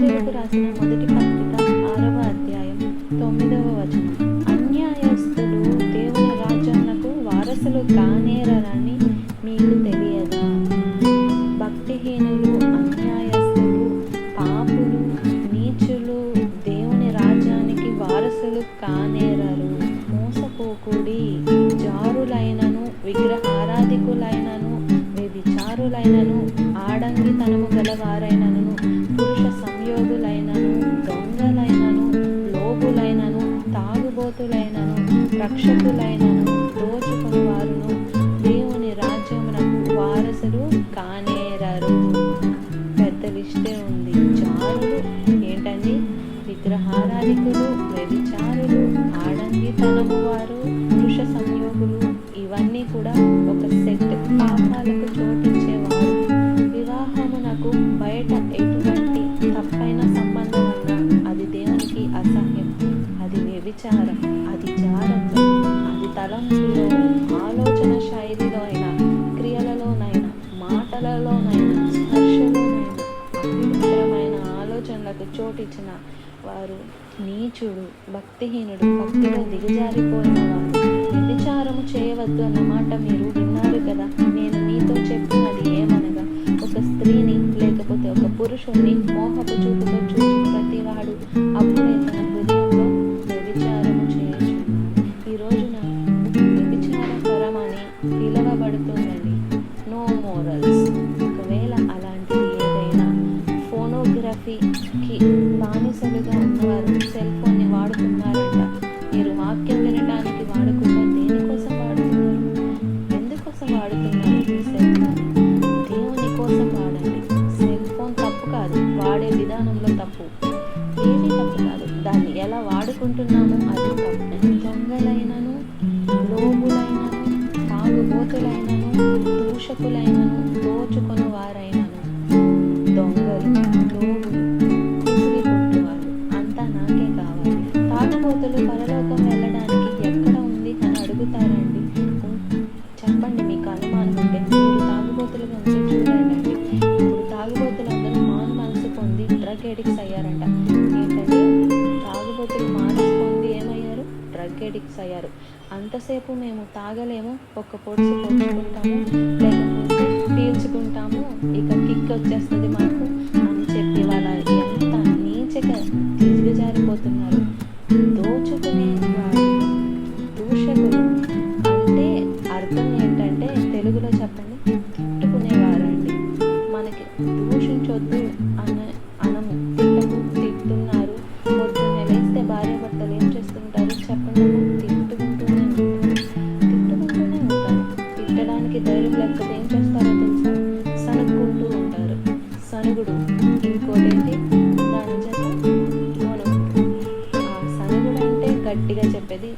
కొరింథీయులకు రాసిన మొదటి పత్రిక ఆరవ అధ్యాయం తొమ్మిదవ వచనం. అన్యాయస్తులు దేవుని రాజ్యాలకు వారసులు కానేరని మీకు తెలియదా? భక్తిహీనులు అన్యాయస్తులు పాపులు నీచులు దేవుని రాజ్యానికి వారసులు కానేరరు. మోసపోకుడి జారులైనను విగ్రహారాధికులైనను వ్యభిచారులైనను ఆడంగితనము గలవారైన రక్షకులైనను దోచుకుని వారును దేవుని రాజ్యమునకు వారసులు కానేరరు. పెద్ద లిస్టే ఉంది. జారులు ఏంటండి? విగ్రహారాధికులు వ్యభిచారులు ఆడంగితనము వారు పురుష సంయోగులు ఇవన్నీ కూడా ఒక సెట్ పాపాలకు చోటించేవారు. వివాహమునకు బయట ఎటువంటి తప్పైన సంబంధం ఉన్నా అది దేవునికి అసహ్యం. అది వ్యభిచారం అది జారత్వం అది తలంపులో ఆలోచన శైలిలో అయినా క్రియలలోనైనా మాటలలోనైనా స్పర్శలోనైనా అపవిత్రమైన ఆలోచనలకు చోటిచ్చిన వారు నీచుడు భక్తిహీనుడు భక్తిలో దిగజారిపోయిన వారు. వ్యభిచారము చేయవద్దు అన్న మాట మీరు విన్నారు కదా? నేను మీతో చెప్పినది ఏమనగా ఒక స్త్రీని లేకపోతే ఒక పురుషుణ్ణి మోహపు చూపుతో చూసి ప్రతివాడు అప్పుడే నో ఒకవేళ అలాంటిది ఏదైనా ఫోనోగ్రఫీకి బానిసలుగా ఉన్నవారు సెల్ ఫోన్ని వాడుతున్నారంట. మీరు వాక్యం వినడానికి వాడకుండా దేనికోసం వాడుతున్నారు? ఎందుకోసం వాడుతున్నారు సెల్ ఫోన్? దేవుని కోసం వాడండి. సెల్ ఫోన్ తప్పు కాదు. వాడే విధానంలో తప్పు. ఏది తప్పు కాదు. దాన్ని ఎలా వాడుకుంటున్నామో అది తప్పు. దొంగలైనను దూషకులైనను దోచుకొని వారైనను దొంగలు లోబులు కుసిరి అంతా నాకే కావాలి. తాగుబోతులు పరలోకం వెళ్ళడానికి ఎక్కడ ఉంది అని అడుగుతారండి. చెప్పండి మీకు అనుమానం ఉంటే మీరు తాగుబోతులుగా ఉంటే చూడండి. ఇప్పుడు తాగుబోతులందరూ మాను మనసు పొంది డ్రగ్ ఎడిక్ట్స్ అయ్యారంట. డ్రగ్ అయ్యారు. అంతసేపు మేము తాగలేము ఒక్క పొడుసు పొడుచుకుంటాము లేకపోతే పీల్చుకుంటాము ఇక కిక్ వచ్చేస్తుంది మాకు అని చెప్పి వాళ్ళ ఎంత నీచగా దిగజారిపోతున్నారు దోచుకునే వారు దూషకులు అంటే అర్థం ఏంటంటే తెలుగులో చెప్పండి తిట్టుకునేవారండి. మనకి దూషించొద్దు. తిట్టడానికి ధైర్యం లేకపోతే ఏం చేస్తారో తెలుసా? సనుక్కుంటూ ఉంటారు. సనుగుడు ఇంకోటి దాని చేత గొణుగుడు. ఆ సనుగుడు అంటే గట్టిగా చెప్పేది